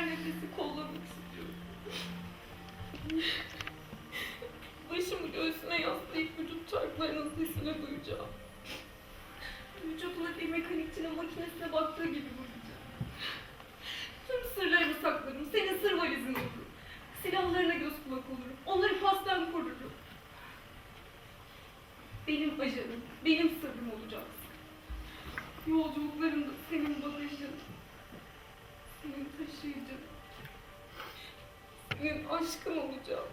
her nefesi kollamak istiyorum. Başımı göğsüne yaslayıp vücut çarklarının sesini duyacağım. Vücutuna bir mekanikçinin makinesine baktığı gibi bakacağım. Tüm sırlarımı saklarım. Senin sır valizin olurum. Silahlarına göz kulak olurum. Onları pasten korurum. Benim ajanım, benim sırrım olacaksın. Yolculuklarımda senin bagajın, senin taşıyıcın, senin aşkın olacağım.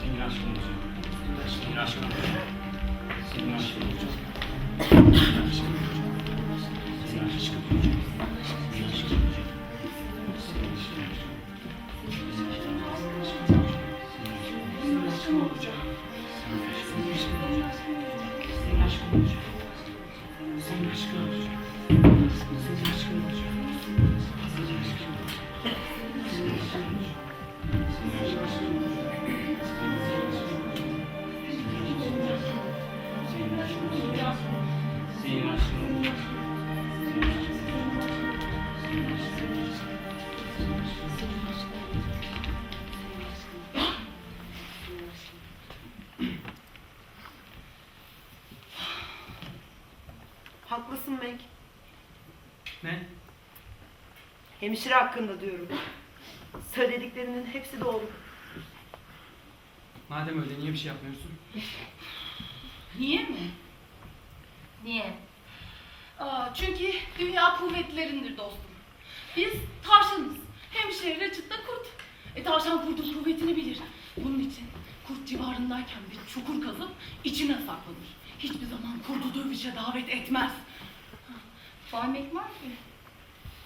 Senin aşkın olacak. Senin aşkın olacak. Senin aşkın olacak. Hemşire hakkında diyorum. Söylediklerinin hepsi doğru. Madem öyle niye bir şey yapmıyorsun? Niye mi? Niye? Aa, çünkü dünya kuvvetlerindir dostum. Biz tavşanız. Hemşehriyle çıtla kurt. E tavşan kurdun kuvvetini bilir. Bunun için kurt civarındayken bir çukur kazıp içine saklanır. Hiçbir zaman kurdu dövüşe davet etmez. Ha, Bay McMurphy,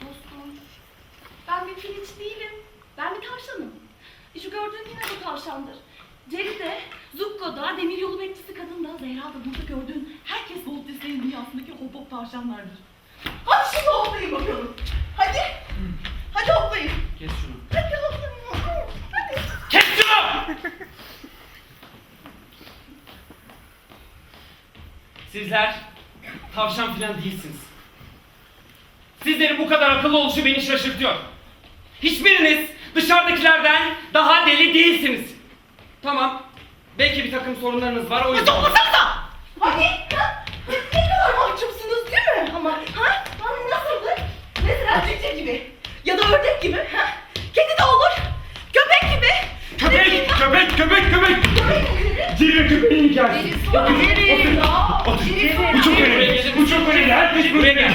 dostum. Ben bir piliç değilim. Ben bir tavşanım. E şu gördüğün yine bu tavşandır. Jerry de, Zukko da, demiryolu bekçisi kadın da, Zehra da burada gördüğün herkes Walt Disney'in dünyasındaki hop hop tavşanlardır. Hadi şimdi hoplayın bakalım. Hadi. Hadi hoplayın. Kes şunu. Hadi hoplayın. Hadi. Kes şunu! Sizler tavşan filan değilsiniz. Sizlerin bu kadar akıllı oluşu beni şaşırtıyor. Hiçbiriniz dışarıdakilerden daha deli değilsiniz. Tamam. Belki bir takım sorunlarınız var o yüzden. Toplasanıza. Hadi. Ha? Ne kadar mahcupsunuz değil mi? Ama ha? Hani nasıldı? Mesela cüce gibi. Ya da ördek gibi. Ha? Kedi de olur. Köpek gibi. Köpek, köpek, köpek, köpek. Ciri köpeğin hikayesi. Jerry. Otur. Bu çok önemli. Bu çok önemli. Herkes buraya geldi.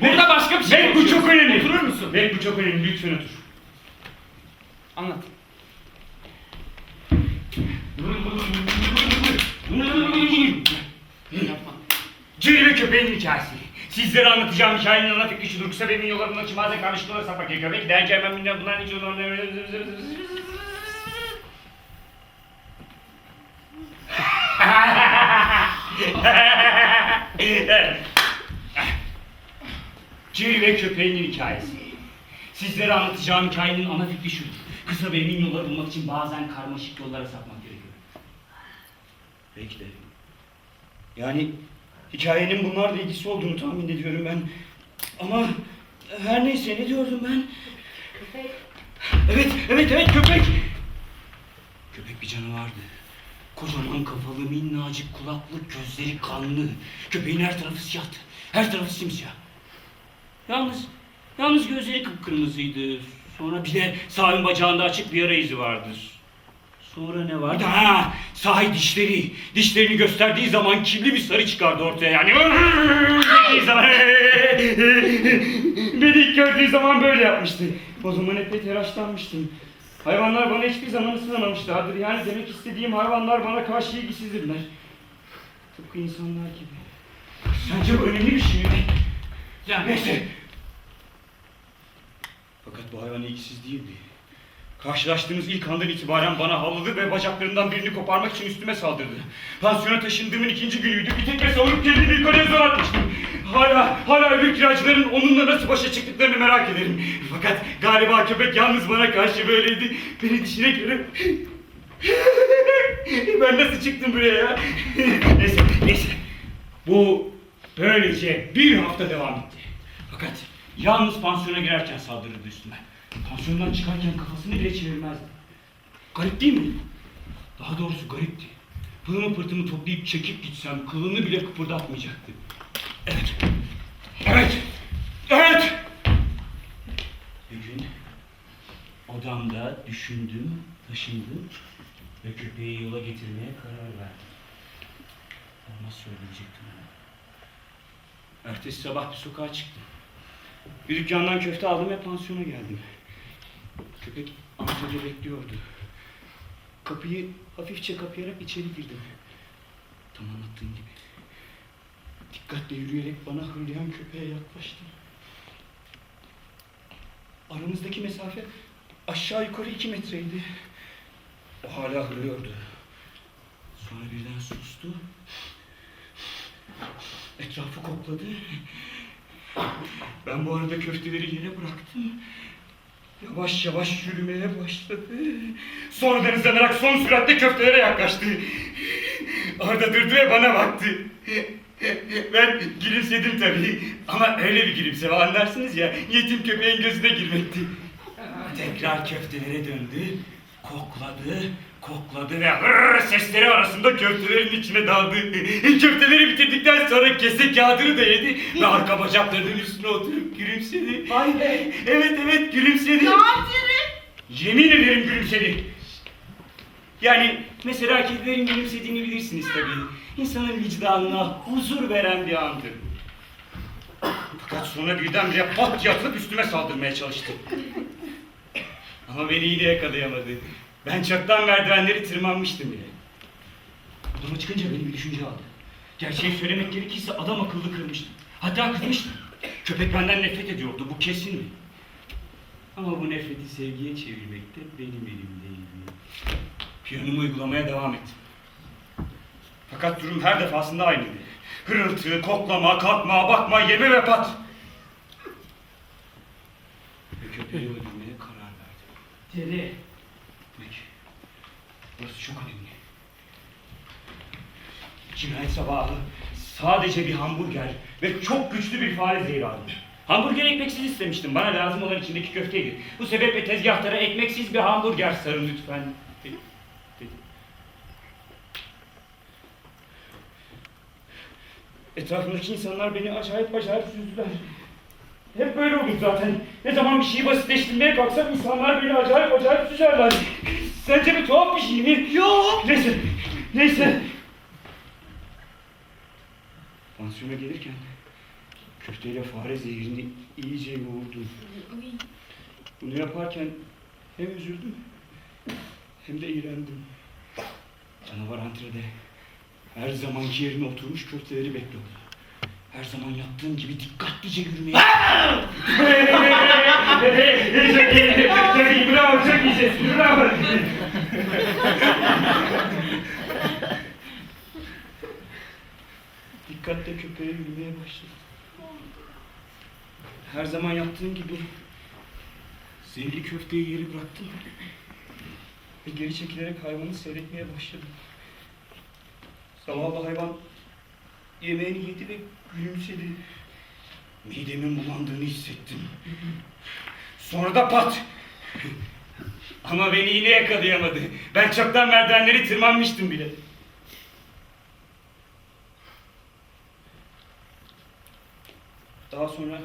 Burada başka bir şey Mac bu çok önemli. Oturur musun? Mac bu çok önemli. Lütfen otur. Anlat. Yapma. Köpeğin hikayesi. Sizlere anlatacağım hikayenin ana fikri şudur. Kısa benim yollarımın açı bazen karıştırılır sapak ya köpek. Dence hemen bundan bundan hiç olur. Cilve köpeğin hikayesi. Sizlere anlatacağım hikayenin ana fikri şudur. Kısa ve emin yolları bulmak için bazen karmaşık yollara sapmak gerekiyor. Peki de. Yani hikayenin bunlarla ilgisi olduğunu tahmin ediyorum ben. Ama her neyse ne diyordum ben? Köpek. Evet, evet, evet köpek. Köpek bir canavardı. Kocaman kafalı, minnacık kulaklı, gözleri kanlı. Köpeğin her tarafı siyahtı. Her tarafı simsiyah. Yalnız, yalnız gözleri kıpkırmızıydı. Sonra bir de sağ ön bacağında açık bir yara izi vardır. Sonra ne vardı? Ha, sahi dişleri. Dişlerini gösterdiği zaman kirli bir sarı çıkardı ortaya. Yani Beni ilk gördüğü zaman böyle yapmıştı. O zaman epey telaşlanmıştım. Hayvanlar bana hiçbir zaman ısınamamışlardır. Yani demek istediğim hayvanlar bana karşı ilgisizdirler. Tıpkı insanlar gibi. Sence bu önemli bir şey mi? Yani Neyse. Fakat bu hayvan ilgisiz değildi. Karşılaştığımız ilk andan itibaren bana havladı ve bacaklarından birini koparmak için üstüme saldırdı. Pansiyona taşındığımın ikinci günüydü. Bir tekme savurup kendimi yukarıya zor atmıştım. Hala, hala öbür kiracıların onunla nasıl başa çıktıklarını merak ederim. Fakat galiba köpek yalnız bana karşı böyleydi. Beni dişine göre Ben nasıl çıktım buraya ya? neyse, neyse. Bu böylece bir hafta devam etti. Fakat yalnız pansiyona girerken saldırırdı üstüme. Pansiyondan çıkarken kafasını bile çevirmezdi. Garip değil mi? Daha doğrusu garipti. Pılımı pırtımı toplayıp çekip gitsem kılını bile kıpırdatmayacaktı. Evet. Evet. Evet. Bir gün odamda düşündüm, taşındım ve köpeği yola getirmeye karar verdim. Ama söyleyecektim ona. Ertesi sabah bir sokağa çıktım. Bir dükkandan köfte aldım ve pansiyona geldim. Köpek amcada bekliyordu. Kapıyı hafifçe kapayarak içeri girdim. Tam anlattığım gibi. Dikkatle yürüyerek bana hırlayan köpeğe yaklaştım. Aramızdaki mesafe aşağı yukarı iki metreydi. O hala hırlıyordu. Sonra birden sustu. Etrafı kokladı. Ben bu arada köfteleri yere bıraktım. Yavaş yavaş yürümeye başladı. Sonradan hızlanarak son süratle köftelere yaklaştı. Orada durdu ve bana baktı. Ben gülümsedim tabii. Ama öyle bir gülümseme anlarsınız ya. Yetim köpeğin gözüne girmekti. Tekrar köftelere döndü. Kokladı, kokladı ve hırr sesleri arasında köftelerin içine daldı. Köfteleri bitirdikten sonra kese kağıdını da yedi ve arka bacaklarının üstüne oturup gülümsedi. Vay be! Evet evet gülümsedi. Yemin ederim gülümsedi. Yani mesela kedilerin gülümsediğini bilirsiniz tabii. İnsanın vicdanına huzur veren bir andır. Fakat sonra birdenbire pat yatıp üstüme saldırmaya çalıştı. Ama beni iyi de yakalayamadı. Ben çoktan merdivenleri tırmanmıştım bile. Odama çıkınca beni bir düşünce aldı. Gerçeği söylemek gerekirse adam akıllı kırmıştım. Hatta kızmıştım. Köpek benden nefret ediyordu, bu kesin mi? Ama bu nefreti sevgiye çevirmek de benim elimdeydi. Planımı uygulamaya devam ettim. Fakat durum her defasında aynıydı. Hırıltı, koklama, kalkma, bakma, yeme ve pat. Ve köpeği öldürmeye karar verdim. Cere. Burası çok önemli. Cinayet sabahı sadece bir hamburger ve çok güçlü bir fare zehri aldım. Hamburger ekmeksiz istemiştim. Bana lazım olan içindeki köfteydi. Bu sebeple tezgahtara ekmeksiz bir hamburger sarın lütfen. dedi. dedi. Etrafımdaki insanlar beni acayip acayip süzdüler. Hep böyle olur zaten. Ne zaman bir şeyi basitleştirmeye kalksam insanlar beni acayip acayip süzerler. Sence bir tuhaf bir şey mi? Yok. Neyse, neyse. Pansiyona gelirken köfteyle fare zehrini iyice yoğurdum. Bunu yaparken hem üzüldüm hem de iğrendim. Canavar antrede her zamanki yerine oturmuş köfteleri bekliyordu. Her zaman yaptığım gibi dikkatlice yürümeye... çok iyi, çok iyi, bravo, çok iyi ses, bravo. Dikkatle köpeğe yürümeye başladım. Her zaman yaptığım gibi zehirli köfteyi yeri bıraktım. Ve geri çekilerek hayvanı seyretmeye başladım. Zavallı hayvan yemeğini yedi ve gülümsedi. Midemin bulandığını hissettim. Sonra da pat! Ama beni yine yakalayamadı. Ben çoktan merdivenleri tırmanmıştım bile. Daha sonra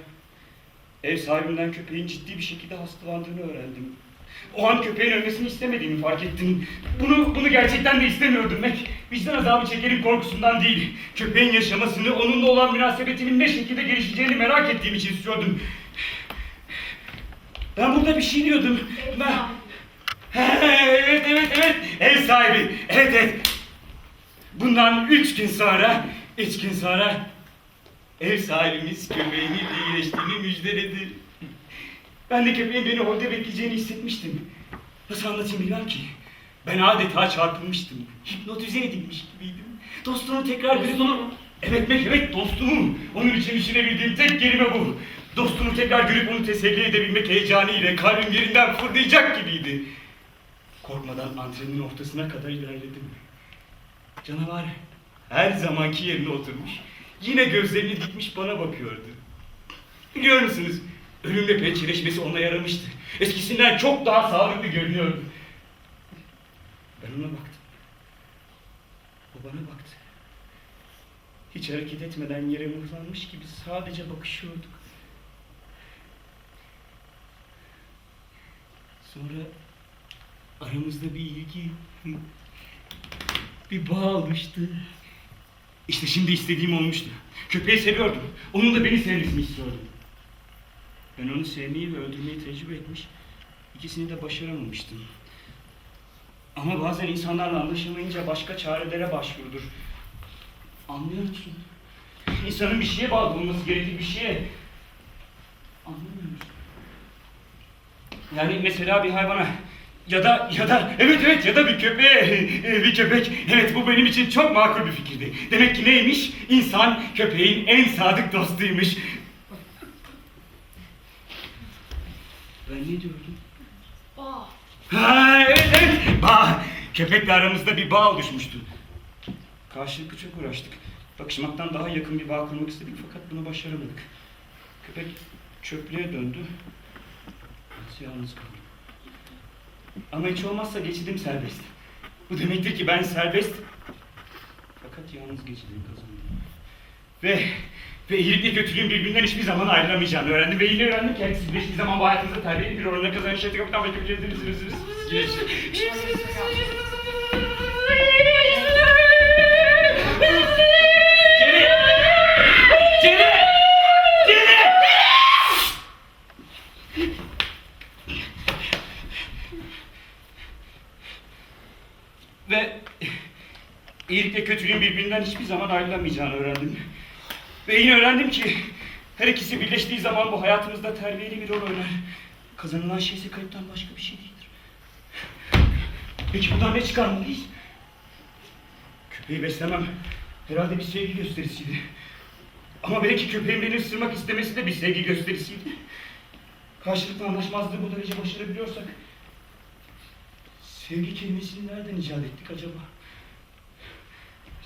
ev sahibinden köpeğin ciddi bir şekilde hastalandığını öğrendim. O an köpeğin ölmesini istemediğimi fark ettim. Bunu bunu gerçekten de istemiyordum Mac. Vicdan azabı çekerim korkusundan değil. Köpeğin yaşamasını, onunla olan münasebetimin ne şekilde gelişeceğini merak ettiğim için istiyordum. Ben burada bir şey diyordum. Ben... evet evet evet. Ev sahibi. Evet evet. Bundan üç gün sonra, üç gün sonra ev sahibimiz köpeğinin iyileştiğini müjdeledi. Ben de köpeğin beni orada bekleyeceğini hissetmiştim. Nasıl anlatayım bilmem ki. Ben adeta çarpılmıştım. Hipnotize edilmiş gibiydim. Dostumu tekrar görüp... Evet Mek, evet dostumu. Onun için düşünebildiğim tek kelime bu. Dostumu tekrar görüp onu teselli edebilmek heyecanıyla kalbim yerinden fırlayacak gibiydi. Korkmadan antrenin ortasına kadar ilerledim. Canavar her zamanki yerine oturmuş. Yine gözlerini dikmiş bana bakıyordu. Biliyor musunuz? Ölümle pençeleşmesi ona yaramıştı. Eskisinden çok daha sağlıklı görünüyordu. Ben ona baktım. O bana baktı. Hiç hareket etmeden yere mıhlanmış gibi sadece bakışıyorduk. Sonra aramızda bir ilgi, bir bağ oluştu. İşte şimdi istediğim olmuştu. Köpeği seviyordum. Onun da beni sevmesini istiyordum. Ben onu sevmeyi ve öldürmeyi tecrübe etmiş, ikisini de başaramamıştım. Ama bazen insanlarla anlaşamayınca başka çarelere başvurulur. Anlıyor musun? İnsanın bir şeye bağlı olması gerekir, bir şeye. Anlamıyor musun? Yani mesela bir hayvana ya da ya da evet evet ya da bir köpeğe bir köpek evet bu benim için çok makul bir fikirdi. Demek ki neymiş? İnsan köpeğin en sadık dostuymuş. Ben ne diyordum? Aa, Ha evet evet. Bağ. Köpekle aramızda bir bağ oluşmuştu. Karşılıklı çok uğraştık. Bakışmaktan daha yakın bir bağ kurmak istedik fakat bunu başaramadık. Köpek çöplüğe döndü. Biz yalnız kaldım. Ama hiç olmazsa geçidim serbest. Bu demektir ki ben serbest. Fakat yalnız geçidim kazandım. Ve ve iyilikle kötülüğün birbirinden hiçbir zaman ayrılamayacağını öğrendim ve yine öğrendim ki yani siz de hiçbir zaman bu hayatınızda terbiyeli bir oranla kazanış yaşatı kapitan ve kötülüğünüzü Geri! Birbirinden hiçbir zaman ayrılamayacağını öğrendim. Ve yine öğrendim ki her ikisi birleştiği zaman bu hayatımızda terbiyeli bir rol oynar. Kazanılan şey ise kayıptan başka bir şey değildir. Peki buradan ne çıkarmalıyız? Köpeği beslemem herhalde bir sevgi gösterisiydi. Ama belki köpeğin beni ısırmak istemesi de bir sevgi gösterisiydi. Karşılıklı anlaşmazlığı bu derece başarabiliyorsak sevgi kelimesini nereden icat ettik acaba?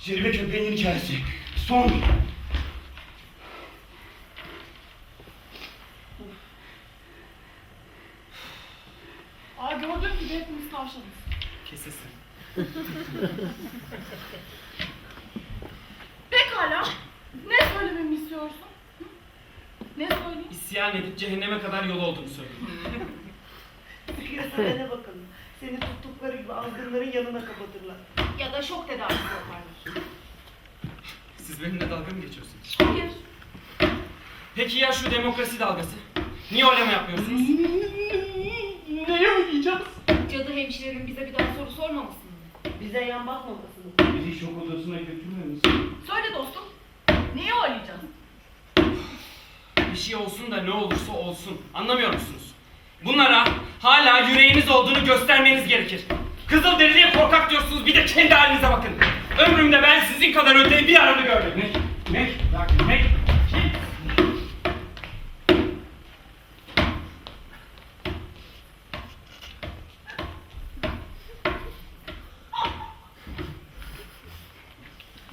Jerry ve köpeğinin hikayesi. Son. aa gördüğün gibi hepimiz tavşanız. Kesesin. Pekala. Ne söylememi istiyorsun? Hı? Ne söyleyeyim? İsyan edip cehenneme kadar yol olduğunu söylüyor. Söyle bakalım. Seni tuttukları gibi azgınların yanına kapatırlar. Ya da şok tedavisi yaparlar. Siz benimle dalga mı geçiyorsunuz? Hayır. Peki ya şu demokrasi dalgası? Niye oylama yapmıyorsunuz? Ne oynayacağız? Cadı hemşirenin bize bir daha soru sormaması mı? Bize yan bakmamasını. Bizi şok odasına götürmüyor musun? Söyle dostum. Neyi oylayacağız? Bir şey olsun da ne olursa olsun. Anlamıyor musunuz? Bunlara hala yüreğiniz olduğunu göstermeniz gerekir. Kızıl deriliye korkak diyorsunuz bir de kendi halinize bakın. Ömrümde ben sizin kadar öteyi bir arada görmedim. Ne? Ne? Ne?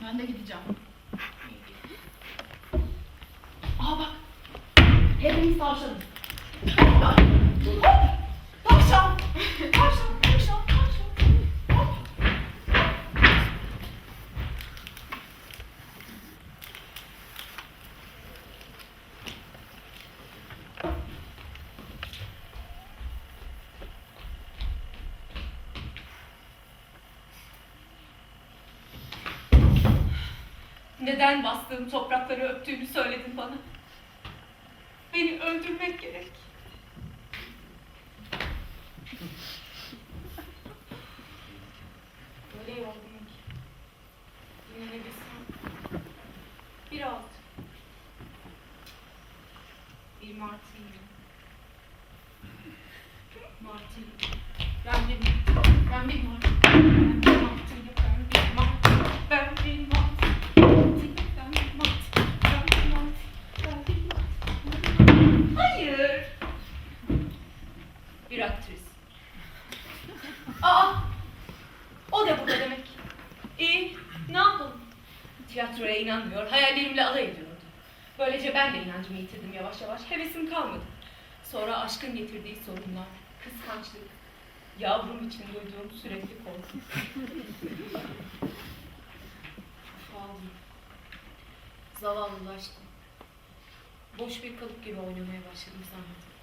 Ben de gideceğim. Aa bak. Hepimiz tavşanız. Hop! Tavşan! Tavşan, tavşan, tavşan. Hop! Neden bastığım toprakları öptüğünü söyledin bana. Beni öldürmek gerek. Öyle yorgunum ki. Dinlenebilsem. Bir alt. Bir martini. Martini. Ben bir ben bir martini. Ben bir martini. Ben bir martini. Ben bir martini. Ben bir martini. Ben bir martini. Ben bir martini. Hayır. Bir aktris. Aa! O da burada demek. İyi. Tiyatroya inanmıyor, hayallerimle alay ediyordu. Böylece ben de inancımı yitirdim yavaş yavaş, hevesim kalmadı. Sonra aşkın getirdiği sorunlar, kıskançlık, yavrum için duyduğum sürekli korku. Zavallılaştım. Boş bir kalıp gibi oynamaya başladım zannettim.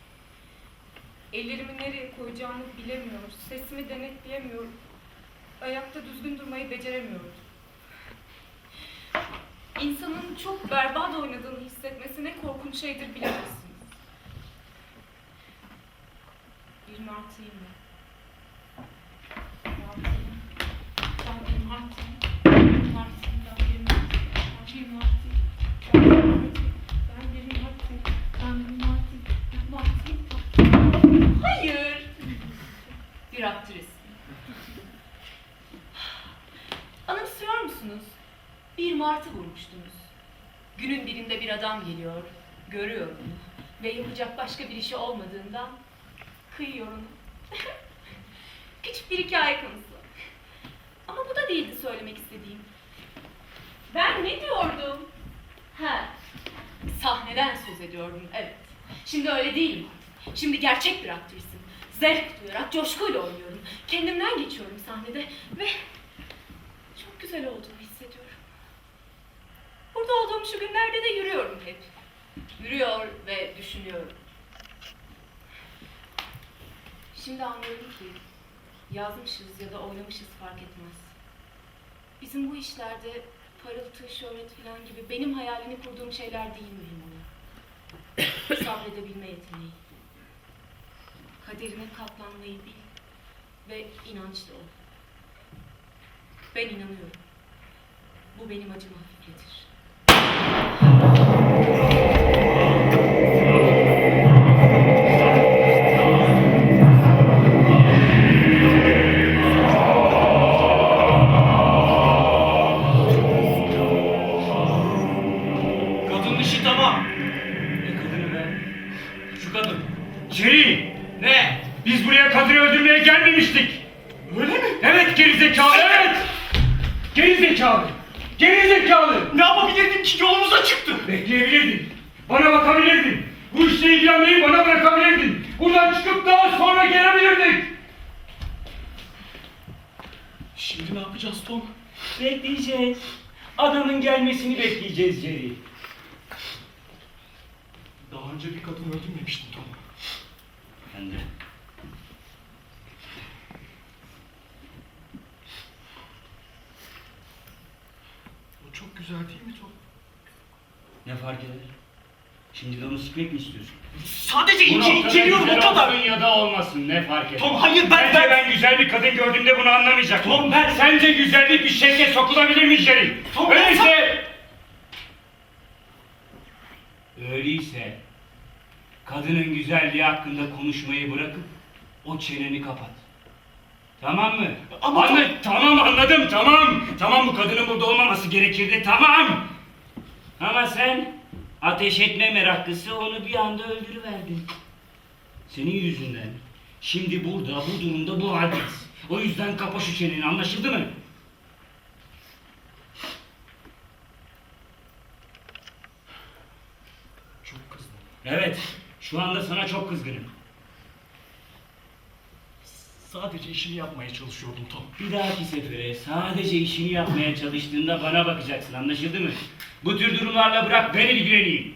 Ellerimi nereye koyacağımı bilemiyor. Sesimi denetleyemiyorum. Ayakta düzgün durmayı beceremiyorum insanın çok berbat oynadığını hissetmesi ne korkunç şeydir bilemezsiniz. 20 artı 20. Artı 20 artı 20 artı 20 artı 20 artı 20 artı 20 artı 20 adam geliyor, görüyor onu ve yapacak başka bir işi olmadığından kıyıyor onu. Küçük bir hikaye konusu. Ama bu da değildi söylemek istediğim. Ben ne diyordum? Ha, sahneden söz ediyordum, evet. Şimdi öyle değilim artık. Şimdi gerçek bir aktrisim. Zevk duyarak coşkuyla oynuyorum. Kendimden geçiyorum sahnede ve çok güzel hissediyorum. Burada olduğum şu günlerde de yürüyorum hep. Yürüyor ve düşünüyorum. Şimdi anlıyorum ki yazmışız ya da oynamışız fark etmez. Bizim bu işlerde parıltı, şöhret falan gibi benim hayalini kurduğum şeyler değil mühim olan. Sabredebilme yeteneği. Kaderine katlanmayı bil ve inançlı ol. Ben inanıyorum. Bu benim acımı hafifletir. Jerry! Ne? Biz buraya kadını öldürmeye gelmemiştik. Öyle mi? Evet gerizekalı evet. Gerizekalı. Gerizekalı. Ne yapabilirdim ki yolumuza çıktı. Bekleyebilirdin. Bana bakabilirdin. Bu işle ilgilenmeyi bana bırakabilirdin. Buradan çıkıp daha sonra gelebilirdik. Şimdi ne yapacağız Tom? Bekleyeceğiz. Adamın gelmesini bekleyeceğiz Jerry. Daha önce bir kadın öldürmemiştin Tom. Ben de. O çok güzel değil mi Tom? Ne fark eder? Şimdi onu sikmek mi istiyorsun? Sadece ince inceliyorum o kadar. ya da olmasın ne fark eder? Tom hayır ben Bence ben... ben güzel bir kadın gördüğümde bunu anlamayacak. Tom, ben- Sence güzellik bir şevke sokulabilir mi Jerry? Tom, ben- Öyleyse... Öyleyse... Kadının güzelliği hakkında konuşmayı bırakıp o çeneni kapat. Tamam mı? Ama Anla, tamam anladım tamam. Tamam bu kadının burada olmaması gerekirdi tamam. Ama sen ateş etme meraklısı onu bir anda öldürüverdin. Senin yüzünden. Şimdi burada bu durumda bu haldeyiz. O yüzden kapa şu çeneni anlaşıldı mı? Çok kızdım. Evet. Şu anda sana çok kızgınım. Sadece işimi yapmaya çalışıyordum Tom. Bir dahaki sefere sadece işini yapmaya çalıştığında bana bakacaksın anlaşıldı mı? Bu tür durumlarla bırak ben ilgileneyim.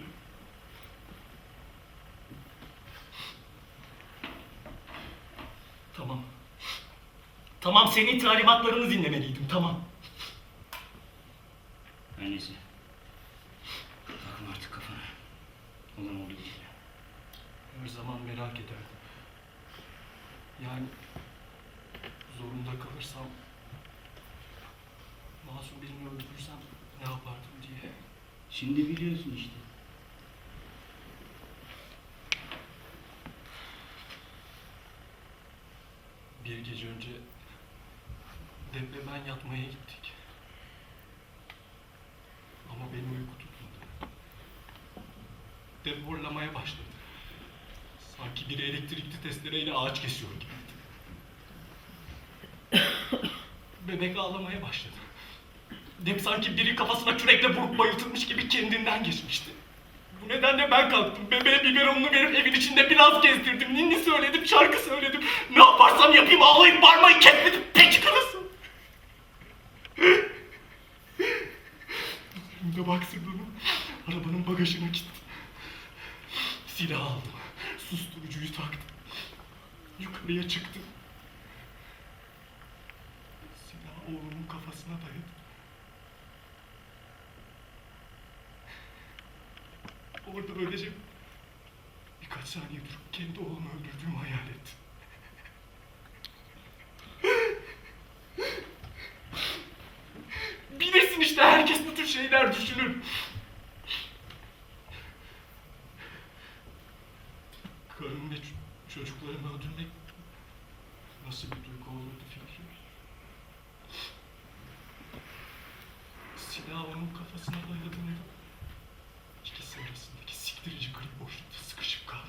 Tamam. Tamam senin talimatlarını dinlemeliydim tamam. Her neyse. Takma artık kafana. Olan oldu değil. Her zaman merak ederdim. Yani zorunda kalırsam masum birini öldürürsem ne yapardım diye. Şimdi biliyorsun işte. Bir gece önce Devle ben yatmaya gittik. Ama benim uyku tutmadı. Dev horlamaya başladı. Sanki biri elektrikli testereyle ağaç kesiyor gibiydi. Bebek ağlamaya başladı. Dem sanki biri kafasına kürekle vurup bayıltılmış gibi kendinden geçmişti. Bu nedenle ben kalktım. Bebeğe biberonunu verip evin içinde biraz gezdirdim. Ninni söyledim, şarkı söyledim. Ne yaparsam yapayım ağlayıp bağırmayı kesmedim. Peki karısı. Baksırdım. Arabanın bagajına gittim. Silah aldım. Susturucuyu taktım. Yukarıya çıktım. Silah oğlumun kafasına dayadım. Orada öylece birkaç saniye durup kendi oğlumu öldürdüğümü hayal ettim. Bilirsin işte herkes şeyler düşünür. Karım ve çocuklarımı öldürmek nasıl bir duygu olurdu Fikri? Silahı onun kafasına dayadığımda ikisi arasındaki siktirici kırık boşlukta sıkışıp kaldım.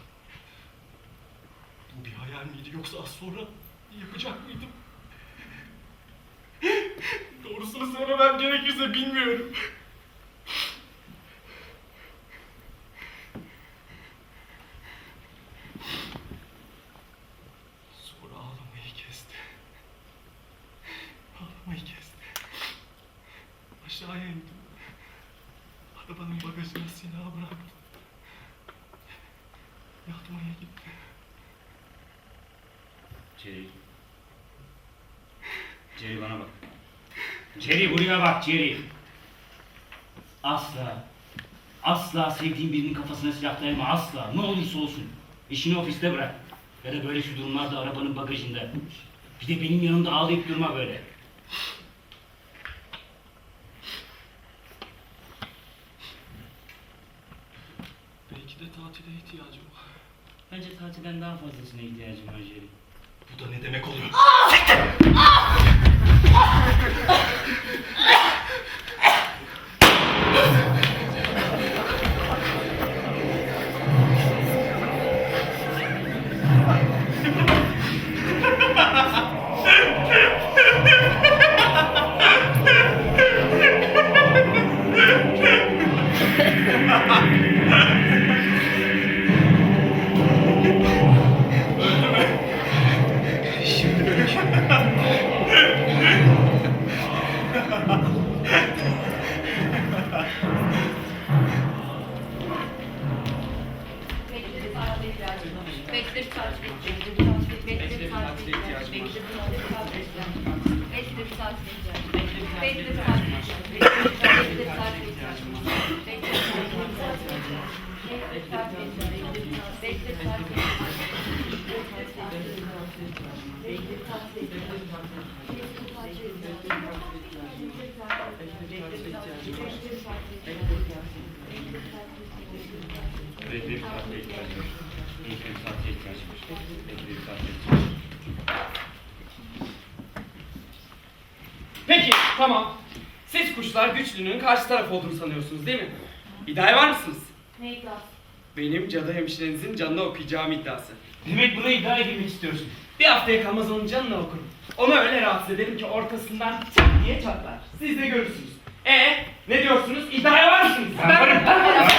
Bu bir hayal miydi yoksa az sonra yapacak mıydım? Doğrusunu gerekirse bilmiyorum. Sonra ağlamayı kesti. Ağlamayı kesti. Aşağıya indim. Arabanın bagajına silahı bıraktım. Yatmaya gittim. Jerry. Jerry bana bak. Jerry buraya bak Jerry. Asla. Asla sevdiğin birinin kafasına silah dayama asla. Ne olursa olsun. İşini ofiste bırak. Ya da böyle şu durumlarda arabanın bagajında. Bir de benim yanımda ağlayıp durma böyle. Belki de tatile ihtiyacım var. Bence tatilden daha fazlasına ihtiyacım var Jerry. Bu da ne demek oluyor? Bekle Bir var. Bir var. Bir var. Peki tamam. Siz kuşlar güçlünün karşı taraf olduğunu sanıyorsunuz değil mi? İddiaya var mısınız? Ne iddiası? Benim cadı hemşirenizin canına okuyacağım iddiası. Demek buna iddia girmek istiyorsun. Bir haftaya kalmaz onun canına okurum. Onu öyle rahatsız ederim ki ortasından çat diye çatlar. Siz de görürsünüz. E ne diyorsunuz? İddiaya var mısınız? Ben varım.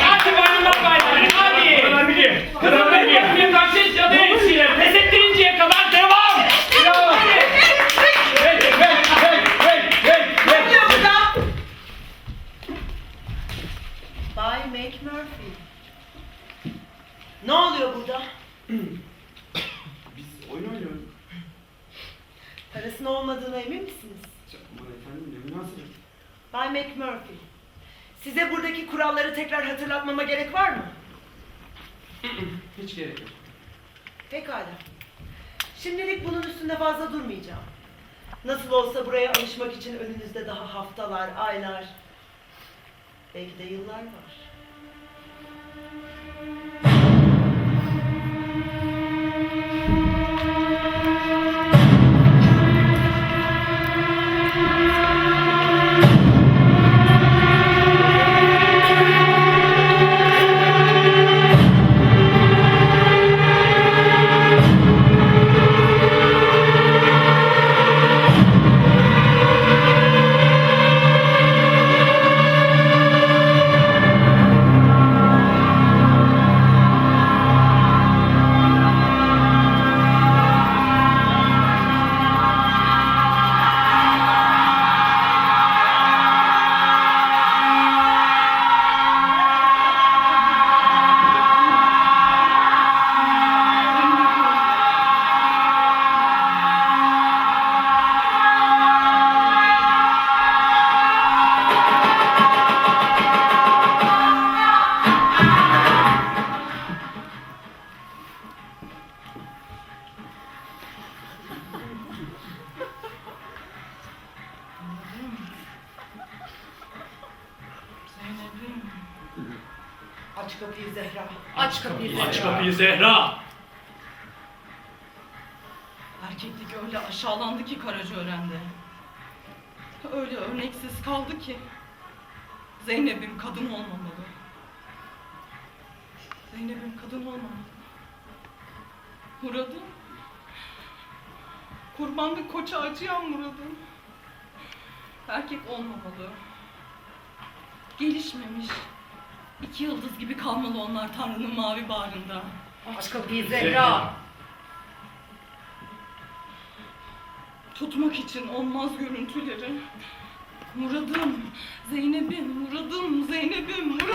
Hadi varım bak baylar. Hadi. Kadar biliyor. Kızım Kadar biliyor. benim karşı cadı hemşire. Pes ettirinceye kadar devam. Bravo. Hadi. Hey, hey, hey, hey, hey, Ne hey. oluyor burada? Bay McMurphy. Ne oluyor burada? Biz oyun oynuyoruz. Parasının olmadığına emin misiniz? Aman efendim ne münasebet. Bay McMurphy. Size buradaki kuralları tekrar hatırlatmama gerek var mı? Hiç gerek yok. Pekala. Şimdilik bunun üstünde fazla durmayacağım. Nasıl olsa buraya alışmak için önünüzde daha haftalar, aylar, belki de yıllar var. Aç kapıyı Zehra. Aç kapıyı Zehra. Aç kapıyı Zehra. Erkeklik öyle aşağılandı ki Karacaören'de. Öyle örneksiz kaldı ki. Zeynep'im kadın olmamalı. Zeynep'im kadın olmamalı. Murad'ım. Kurbanlık koça acıyan Murad'ım. Erkek olmamalı. Gelişmemiş. İki yıldız gibi kalmalı onlar Tanrı'nın mavi bağrında. Aç kapıyı Zehra. tutmak için olmaz görüntüleri. Muradım, Zeynep'im, Muradım, Zeynep'im, Muradım.